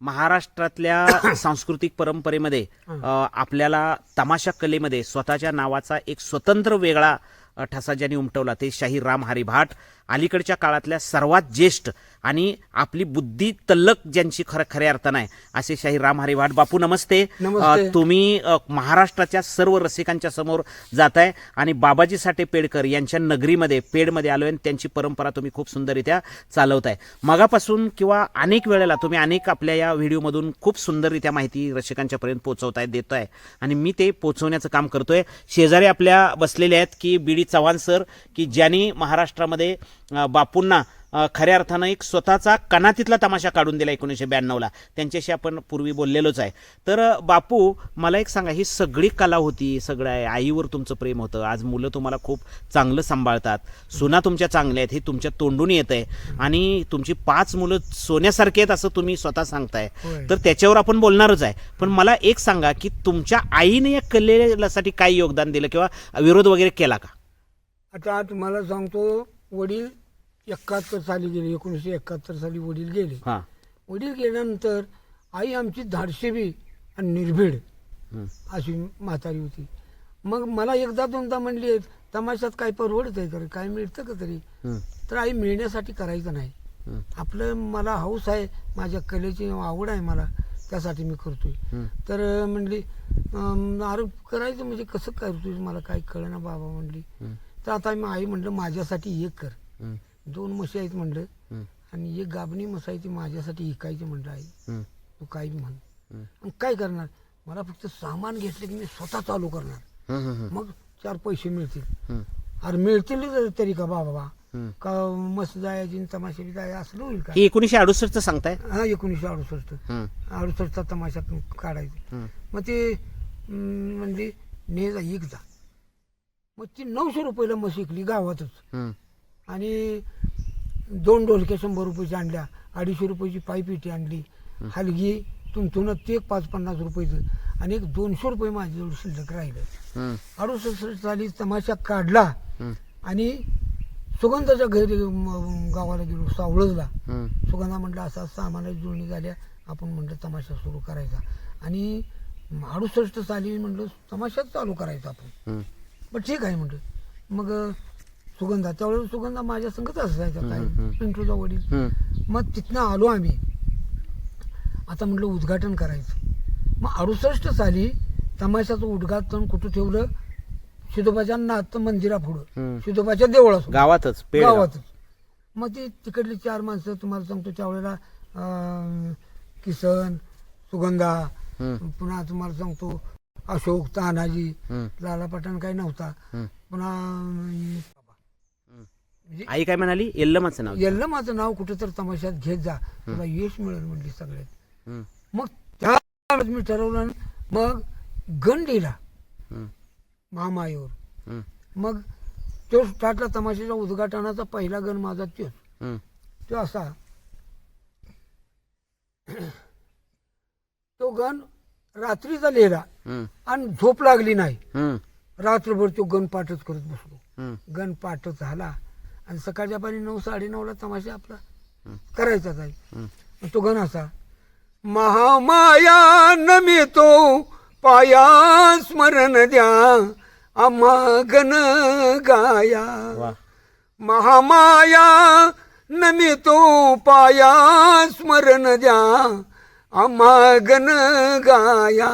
महाराष्ट्रातल्या सांस्कृतिक परंपरेमध्ये आपल्याला तमाशा कलेमध्ये स्वतःच्या नावाचा एक स्वतंत्र वेगळा ठसा ज्यांनी उमटवला ते शाहीर राम हरी भाट अलीकडच्या काळातल्या सर्वात ज्येष्ठ आणि आपली बुद्धी तल्लक ज्यांची खरं खऱ्या अर्थानं आहे असे शाहीर राम हरी भाट बापू नमस्ते. नमस्ते. तुम्ही महाराष्ट्राच्या सर्व रसिकांच्या समोर जाताय आणि बाबाजी साठे पेडकर यांच्या नगरीमध्ये पेडमध्ये आलोय आणि त्यांची परंपरा तुम्ही खूप सुंदररित्या चालवताय. मगापासून किंवा अनेक वेळेला तुम्ही अनेक आपल्या या व्हिडिओमधून खूप सुंदररित्या माहिती रसिकांच्या पर्यंत पोहोचवताय देताय. आणि मी ते पोहोचवण्याचं काम करतोय. शेजारी आपल्या बसलेले आहेत की बी डी चव्हाण सर की ज्यांनी महाराष्ट्रामध्ये बापूंना खऱ्या अर्थानं एक स्वतःचा कणातीतला तमाशा काढून दिला एकोणीसशे ब्याण्णवला. त्यांच्याशी आपण पूर्वी बोललेलोच आहे. तर बापू मला एक सांगा ही सगळी कला होती सगळं आहे आईवर तुमचं प्रेम होतं. आज मुलं तुम्हाला खूप चांगलं सांभाळतात. सुना तुमच्या चांगल्या आहेत हे तुमच्या तोंडून येत आहे आणि तुमची पाच मुलं सोन्यासारखी आहेत असं तुम्ही स्वतः सांगताय. तर त्याच्यावर आपण बोलणारच आहे. पण मला एक सांगा की तुमच्या आईने या कलेसाठी काय योगदान दिलं किंवा विरोध वगैरे केला का? आता तुम्हाला सांगतो वडील एकाहत्तर साली गेले एकोणीसशे एकाहत्तर साली वडील गेले हां वडील गेल्यानंतर आई आमची धाडसेबी आणि निर्भीड. अशी म्हातारी होती मग मला एकदा दोनदा म्हणली तमाशात काय परवडत आहे तरी काय मिळतं का तरी. तर आई मिळण्यासाठी करायचं नाही. आपलं मला हौस आहे माझ्या कलेची आवड आहे मला त्यासाठी मी करतोय हं. तर म्हणली अं, अरे करायचं म्हणजे कसं करतोय मला काय कळना बाबा म्हणली हं. तर आता मी आई म्हणलं माझ्यासाठी एक कर. दोन म्हशी आहेत म्हणलं. आणि एक आहे ती माझ्यासाठी इकायची म्हणलं आई. तू काही म्हण. आणि काय करणार मला फक्त सामान घेतलं की मी स्वतः चालू करणार. मग चार पैसे मिळतील. अरे मिळतील तरी का बाबा. का मस्त जायची आणि तमाशा बी जाय असलं होईल का हे एकोणीसशे अडुसष्टचं सांगताय हा एकोणीसशे अडुसष्ट हं. अडुसष्टचा तमाशा काढायचा. मग ते अं, म्हणली ने जा एक जा मग ती नऊशे रुपयाला शिकली गावातच. आणि दोन डोलक्या शंभर रुपयाची आणल्या अडीचशे रुपयाची पायपिटी आणली हलगी तुमतून ते एक पाच पन्नास रुपयाचं आणि एक दोनशे रुपये माझ्याजवळ शिल्लक राहिलं. अडुसष्ट साली तमाशा काढला. आणि सुगंधाच्या घरी म, गावाला गेलो सावळजला. सुगंधा म्हटलं असं असं आम्हाला जुळणी झाल्या आपण म्हटलं तमाशा सुरू करायचा आणि अडुसष्ट साली म्हटलं तमाशाच चालू करायचा आपण. पण ठीक आहे म्हटलं मग सुगंधा त्यावेळेस सुगंधा माझ्या संगत असायचा काय. पिंटूचा वडील. मग तिथनं आलो आम्ही आता म्हटलं उद्घाटन करायचं मग अडुसष्ट साली तमाशाचं उद्घाटन कुठं ठेवलं शिदोबाच्या नाथ मंदिरापुढं. शिदोबाच्या देवळासमोर गावातच. गावातच मग ती तिकडली चार माणसं तुम्हाला सांगतो त्यावेळेला किसन सुगंधा. पुन्हा तुम्हाला सांगतो अशोक तानाजी. लाला पठाण काही नव्हता. पुन्हा म्हणजे आई काय म्हणाली यल्लमाचं नाव येल्लं माझं नाव कुठं तर तमाशात घेत जा तुला यश मिळेल म्हणली सगळ्यात. मग त्यावेळेस मी ठरवलं मग. महामाईवर हं. मग तो स्टार्टला तमाशाच्या उद्घाटनाचा पहिला गण माझा तोच हं. तो असा तो गण रात्रीचा लिहिला. आणि झोप लागली नाही हं. रात्रभर तो गण पाठच करत बसलो हं. गण पाठ झाला आणि सकाळच्या पाणी नऊ साडे ला तमाशा आपला करायचाच आहे हं. मग तो गण असा महामाया नमितो पाया स्मरण द्या आम्हा गण गाया महामाया नमितो पाया स्मरण द्या गण गाया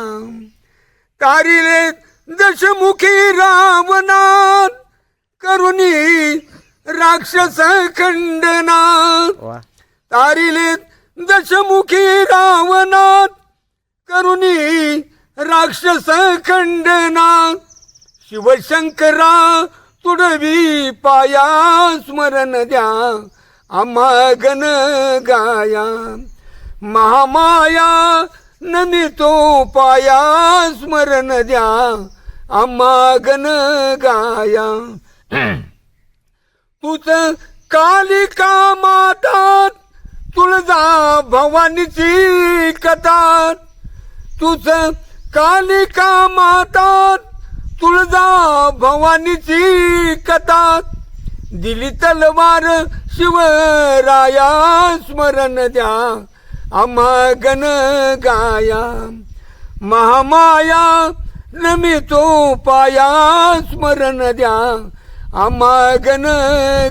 तारिले दशमुखी रावणात करुणी राक्षस खंडनात तारिले दशमुखी रावणात करुणी राक्षस खंडनात शिवशंकरा तुडवी पाया स्मरण द्या गण गाया महामाया नमितो पाया स्मरण द्या आम्हा गण गाया. तुझ कालिका मातात तुळजा भवानीची कथा. तुझ कालिका मातात तुळजा भवानीची कथा. दिली तलवार शिवराया स्मरण द्या. अमगन गाया महामाया नमितो पाया स्मरण द्या अमगन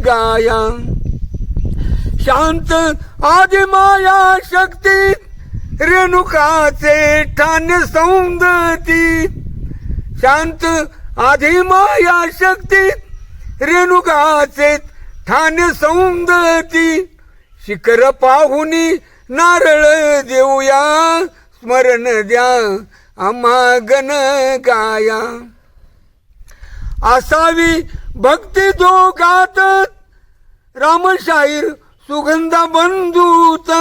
गाया. शांत आदिमाया शक्ती रेणुकाचे ठाण सौंदती. शांत आदिमाया शक्ती रेणुकाचे ठाण सौंदती. शिखर पाहुनी नारळ देऊया स्मरण द्या आम्हा गण गाया. असावी भक्ती दोघात रामशाहीर सुगंधा बंधूत.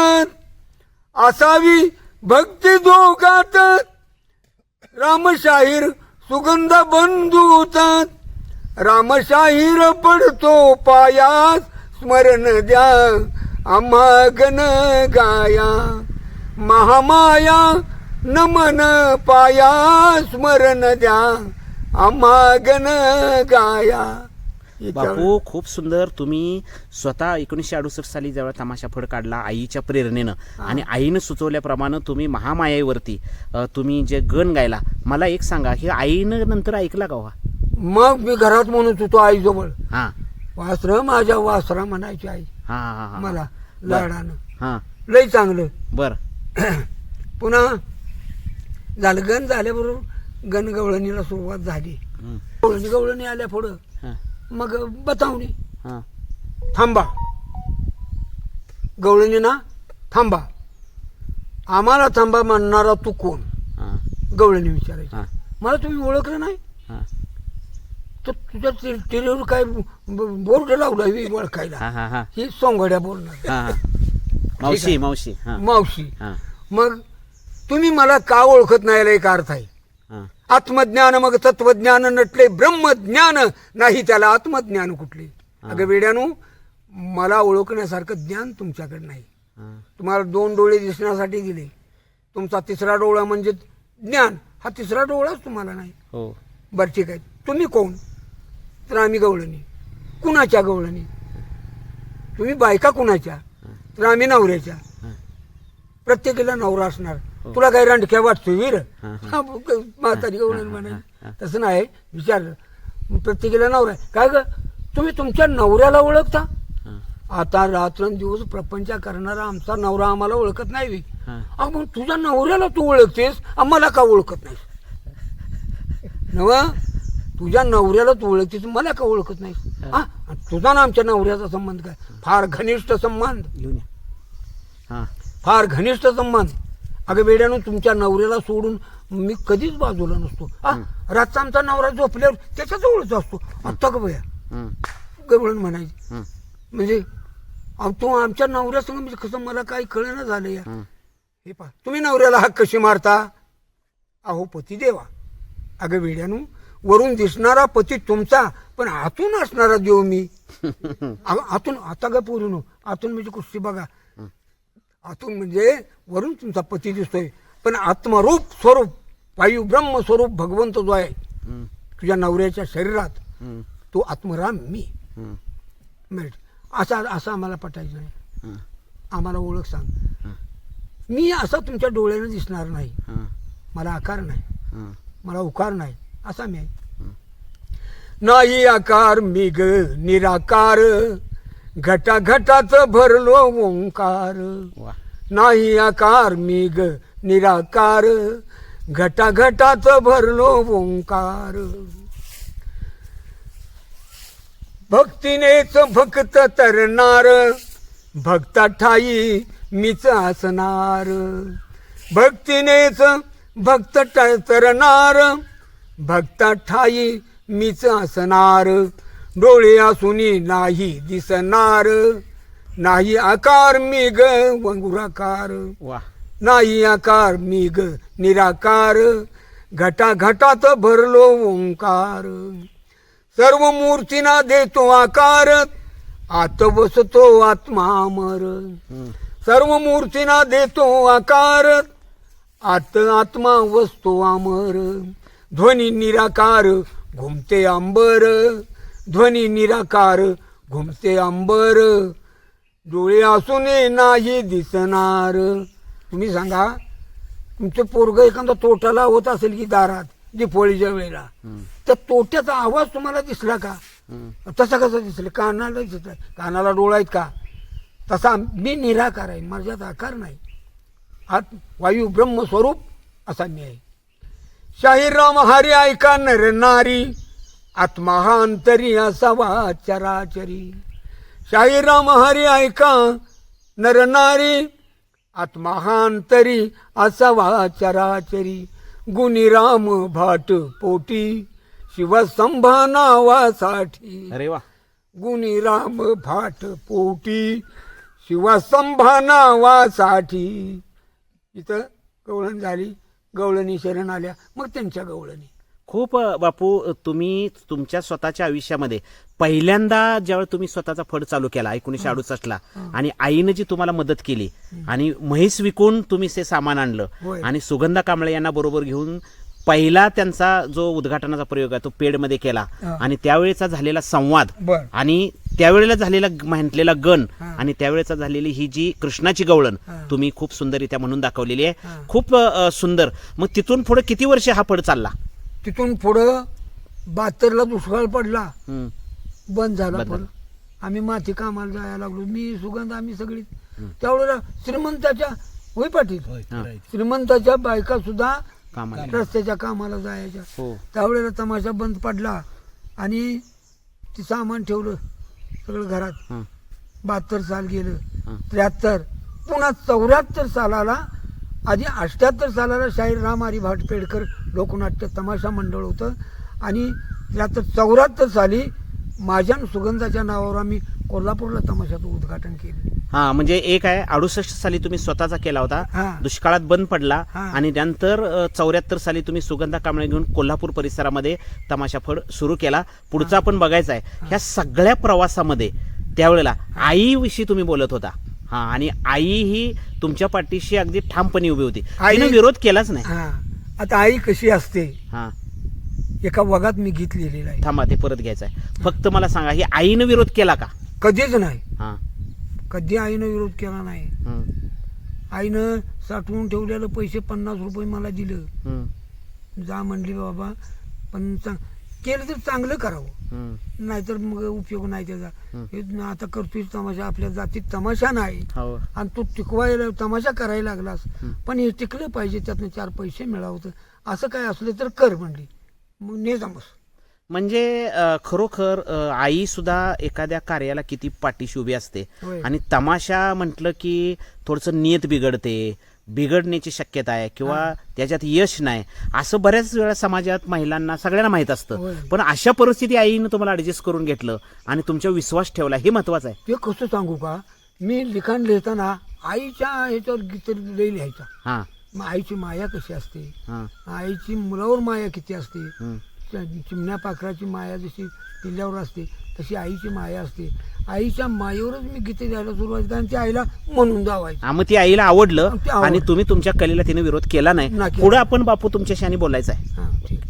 असावी भक्ती दोघात रामशाहीर सुगंध बंधूत. रामशाहीर पडतो पायास स्मरण द्या. गण गाया महामाया नमन पाया स्मरण द्या. गण गाया. बापू खूप सुंदर तुम्ही स्वतः एकोणीसशे अडुसष्ट साली जेव्हा तमाशा फड काढला आईच्या प्रेरणेनं आणि आईनं सुचवल्याप्रमाणे तुम्ही महामायेवरती तुम्ही जे गण गायला मला एक सांगा हे आईनं नंतर ऐकला का हा? मग मी घरात म्हणत होतो आईजवळ. हा. वासर माझ्या वासरा म्हणायची आई. हा हा हा, हा. मला. लाडानं. हा. लय चांगलं. बर. पुन्हा झालं गण झाल्याबरोबर गणगवळणीला सुरुवात झाली. हं, गवळणी आल्या पुढं. हा, मग बतावणी. हा. थांबा. गवळणी ना थांबा. आम्हाला थांबा म्हणणारा तू कोण? हा, गवळणी विचारायची. हा, मला तुम्ही ओळखलं नाही? तर तुझ्या टे- टेलीवर काय बोर्ड लावला ही ओळखायला. हा, हा, हा, ही सोंगड्या बोलणार हा. मावशी मावशी हा. मावशी. हा, मग तुम्ही मला का ओळखत नाही याला एक अर्थ आहे? हा, आत्मज्ञान मग तत्वज्ञान नटले ब्रह्मज्ञान नाही त्याला आत्मज्ञान कुठले? अगं वेड्यानो मला ओळखण्यासारखं ज्ञान तुमच्याकडे नाही. हा. तुम्हाला दोन डोळे दिसण्यासाठी दिले तुमचा तिसरा डोळा म्हणजे ज्ञान. हा तिसरा डोळाच तुम्हाला नाही. हो. बरं ठीक आहे. तुम्ही कोण? तर आम्ही गवळणी. कुणाच्या गवळणी? तुम्ही बायका कुणाच्या? तर आम्ही नवऱ्याच्या. हा. प्रत्येकीला नवरा असणार. तुला काही रांडक्या वाटतो वीर? हा, हा, म्हातारी गवळण म्हणाय तसं नाही विचार. प्रत्येकीला नवरा. काय ग? तुम्ही तुमच्या नवऱ्याला ओळखता? हा, आता रात्रंदिवस प्रपंच करणारा आमचा नवरा आम्हाला ओळखत नाही. हा. अहो, मग तुझ्या नवऱ्याला तू ओळखतेस? आम्हाला का ओळखत नाही नव तुझ्या नवऱ्याला तू ओळखतेस मला का ओळखत नाही हा. तुझा ना आमच्या नवऱ्याचा संबंध काय? फार घनिष्ठ संबंध. हा. फार घनिष्ठ संबंध. अगं वेड्यानं तुमच्या नवऱ्याला सोडून मी कधीच बाजूला नसतो. हा? रातचा आमचा नवरा झोपल्यावर त्याच्या जवळच असतो. आत्ता का बया? हं, गवळण म्हणायची. हं, म्हणजे तो आमच्या नवऱ्यासंग म्हणजे कसं मला काही कळलं झालं या. हं. हे पहा तुम्ही नवऱ्याला हाक कशी मारता? अहो पती देवा. अगं वेड्यानू वरून दिसणारा पती तुमचा पण आतून असणारा देव मी. आतून आता काय पोरून आतून म्हणजे कुस्ती बघा. आतून म्हणजे वरून तुमचा पती दिसतोय. पण आत्मरूप स्वरूप वायू ब्रह्म स्वरूप भगवंत जो आहे तुझ्या नवऱ्याच्या शरीरात तो आत्मराम मी. मिळत असा असं आम्हाला पटायचं नाही आम्हाला ओळख सांग. मी असा तुमच्या डोळ्यानं दिसणार नाही. मला आकार नाही. मला उकार नाही. असा मी आहे. नाही आकार मी ग निराकार. घटा घटात भरलो ओंकार. नाही आकार मी ग निराकार. घटा घटात भरलो ओंकार. भक्तीनेच भक्त तरणार. भक्ता ठाई मीच असणार. भक्तीनेच भक्त तरणार. भक्ता ठाई मीच असणार. डोळे असूनी नाही दिसणार. नाही आकार मी ग वंगुराकार. वा. नाही आकार मी ग निराकार. घटा घटात भरलो ओंकार. सर्व मूर्तीना देतो आकार. आत बसतो आत्मा अमर. हं, सर्व मूर्तीना देतो आकार. आत आत्मा वसतो अमर. ध्वनी निराकार घुमते अंबर. ध्वनी निराकार घुमते अंबर. डोळे असून नाही दिसणार. तुम्ही सांगा तुमचं पोरग एखादा तोट्याला होत असेल की दारात दिपोळीच्या वेळेला. त्या तोट्याचा आवाज तुम्हाला दिसला का. तसा कसा दिसला? कानाला दिसला कानाला डोळा आहेत का? तसा मी निराकार आहे. माझ्यात आकार नाही. आत वायू ब्रह्म स्वरूप असा मी आहे. शाहीराम हरी ऐका नर नारी. आत्मा अंतरी असावा चराचरी शाहीराम हरी ऐका नर नारी. आत्मा अंतरी असावा चराचरी गुणीराम भाट पोटी. शिवसंभा नावासाठी अरे वा. गुणीराम भाट पोटी. शिवसंभा नावासाठी इथं गवळण झाली. गवळणी शरण आल्या. मग त्यांच्या गवळणी. खूप बापू तुम्ही तुमच्या स्वतःच्या आयुष्यामध्ये पहिल्यांदा ज्यावेळी तुम्ही स्वतःचा फड चालू केला एकोणीशे अडुसष्टला आणि आईनं जी तुम्हाला मदत केली आणि म्हैस विकून तुम्ही ते सामान आणलं. आणि सुगंधा कांबळे यांना बरोबर घेऊन पहिला त्यांचा जो उद्घाटनाचा प्रयोग आहे तो पेडमध्ये केला. आणि त्यावेळेचा झालेला संवाद आणि त्यावेळेला झालेला म्हटलेला गण. आणि त्यावेळेचा झालेली ही जी कृष्णाची गवळण. तुम्ही खूप सुंदररित्या म्हणून दाखवलेली आहे. खूप सुंदर. मग तिथून पुढे किती वर्ष हा फड चालला? तिथून पुढं बहात्तरला दुष्काळ पडला. बंद झाला आम्ही माती कामाला जायला लागलो. मी सुगंध आम्ही सगळी. त्यावेळेला श्रीमंताच्या होय पाटील. श्रीमंताच्या बायका सुद्धा कामाला रस्त्याच्या कामाला जायच्या. हो. त्यावेळेला तमाशा बंद पडला. आणि ते सामान ठेवलं. सगळं घरात हं. बहात्तर साल गेलं. त्र्याहत्तर पुन्हा चौऱ्याहत्तर सालाला आधी अठ्याहत्तर सालाला शाहीर राम हरी भाटपेडकर लोकनाट्य तमाशा मंडळ होतं आणि त्र्याहत्तर चौऱ्याहत्तर साली माझ्या आणि सुगंधाच्या नावावर आम्ही कोल्हापूरला तमाशाचं उद्घाटन केलं. हा म्हणजे एक आहे अडुसष्ट साली तुम्ही स्वतःचा केला होता. हा. दुष्काळात बंद पडला हा. आणि नंतर चौऱ्याहत्तर साली तुम्ही सुगंधा कांबळे घेऊन कोल्हापूर परिसरामध्ये तमाशा फड सुरू केला. पुढचा आपण बघायचा आहे. ह्या सगळ्या प्रवासामध्ये त्यावेळेला आईविषयी तुम्ही बोलत होता. हा आणि आई ही तुमच्या पाठीशी अगदी ठामपणे उभी होती. आई- तिने विरोध केलाच नाही. हा. आता आई कशी असते? हा. एका वगात मी गीत लिहिलेलं आहे. थांबा ते परत घ्यायचं आहे. फक्त मला सांगा ही आईनं विरोध केला का? कधीच नाही. हा. कधी आईनं विरोध केला नाही. हं, आईनं साठवून ठेवलेलं पैसे पन्नास रुपये मला दिलं. हं, जा म्हणली बाबा पण चांग केलं तर चांगलं करावं. हं. नाहीतर मग उपयोग नाही त्याचा. हं. हे न आता करतोय तमाशा आपल्या जातीत तमाशा नाही. हो. आणि तू टिकवायला तमाशा करायला लागलास. हं. पण हे टिकलं पाहिजे त्यातनं चार पैसे मिळावं. असं काय असलं तर कर म्हणली. मग ने जमस म्हणजे खरोखर आई सुद्धा एखाद्या कार्याला किती पाठीशी उभी असते. आणि तमाशा म्हटलं की थोडंसं नियत बिघडते. बिघडण्याची शक्यता आहे किंवा त्याच्यात यश नाही. असं बऱ्याच वेळा समाजात महिलांना सगळ्यांना माहीत असतं. पण अशा परिस्थिती आईनं तुम्हाला ऍडजस्ट करून घेतलं आणि तुमच्यावर विश्वास ठेवला हे महत्वाचं आहे. ते कसं सांगू का? मी लिखाण लिहिताना आईच्या ह्याच्यावर गीत लिहायचा. हां. मग आईची माया कशी असते? आईची मुलावर माया किती असते? चिमण्या पाखराची माया जशी पिल्ल्यावर असते तशी आईची माया असते. आईच्या मायेवरच मी गीते द्यायला सुरुवात केली आणि ती आईला म्हणून जावायची हा, मग ती आईला आवडलं. आणि तुम्ही तुमच्या कलेला तिने विरोध केला नाही. नाही केला. पुढे आपण बापू तुमच्याशी आणि बोलायचं आहे. हां ठीक.